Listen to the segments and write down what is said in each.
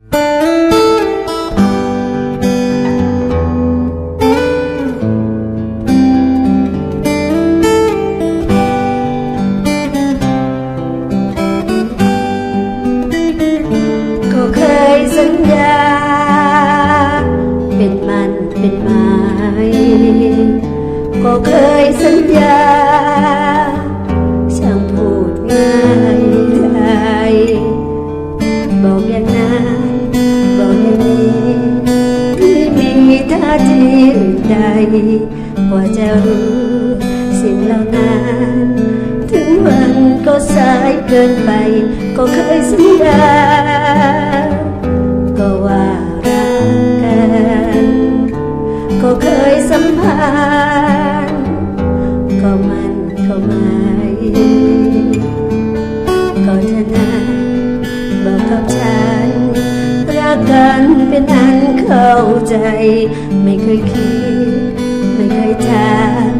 ก็เคยสัญญาเป็นมันเป็นหมายก็เคยสัญญา ใดว่าจะรู้สิ่งเหล่านั้น ถึงมันก็สายเกินไป ก็เคยสัญญาก็ว่ารักกันก็เคยสัมพันธ์ก็มันก็หมายก็เธอนะบอกกับฉันรักกันเป็นอัน เข้าใจ ไม่เคยคิด ไม่เคยถาม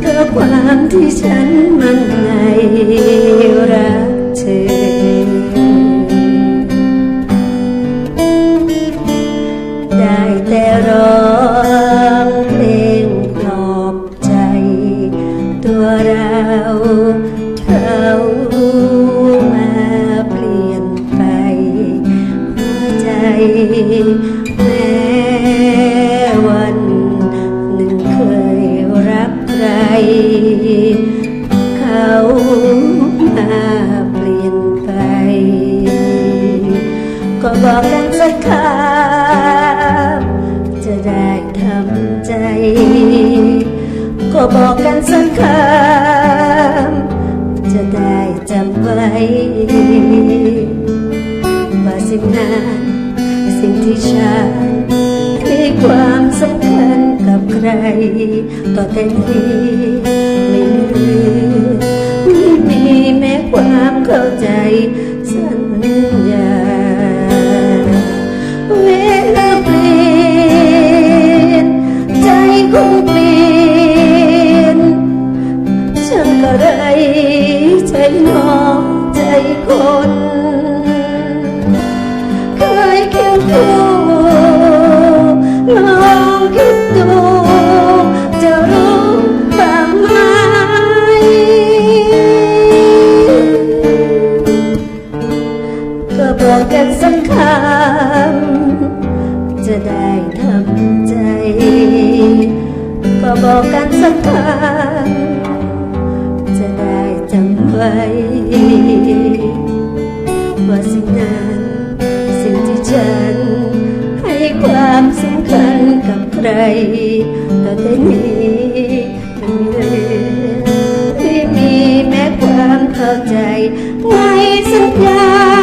เพื่อความที่ฉันมันในรักเธอได้แต่ร้องเพลงปลอบใจ ตัวเราเขามาเปลี่ยนไป หัวใจ สักคำจะได้ทำใจ ก็บอกกันสักคำจะได้จำไว้ว่าสิ่งนั้นสิ่งที่ฉันให้ความสำคัญกับใครก็เต็มที่ไม่ลืมไม่มีแม้ความเข้าใจ ใจน้องใจคน เคยเคียงคู่ลองคิดดู จะรู้บ้างไหมก็บอกกันสักคำจะได้ทำใจ ว่าสิ่งนั้นสิ่งที่ฉัน ให้ความสำคัญกับใครต่อแต่นี้ไม่มีไม่มีแม้ความเข้าใจในสัญญา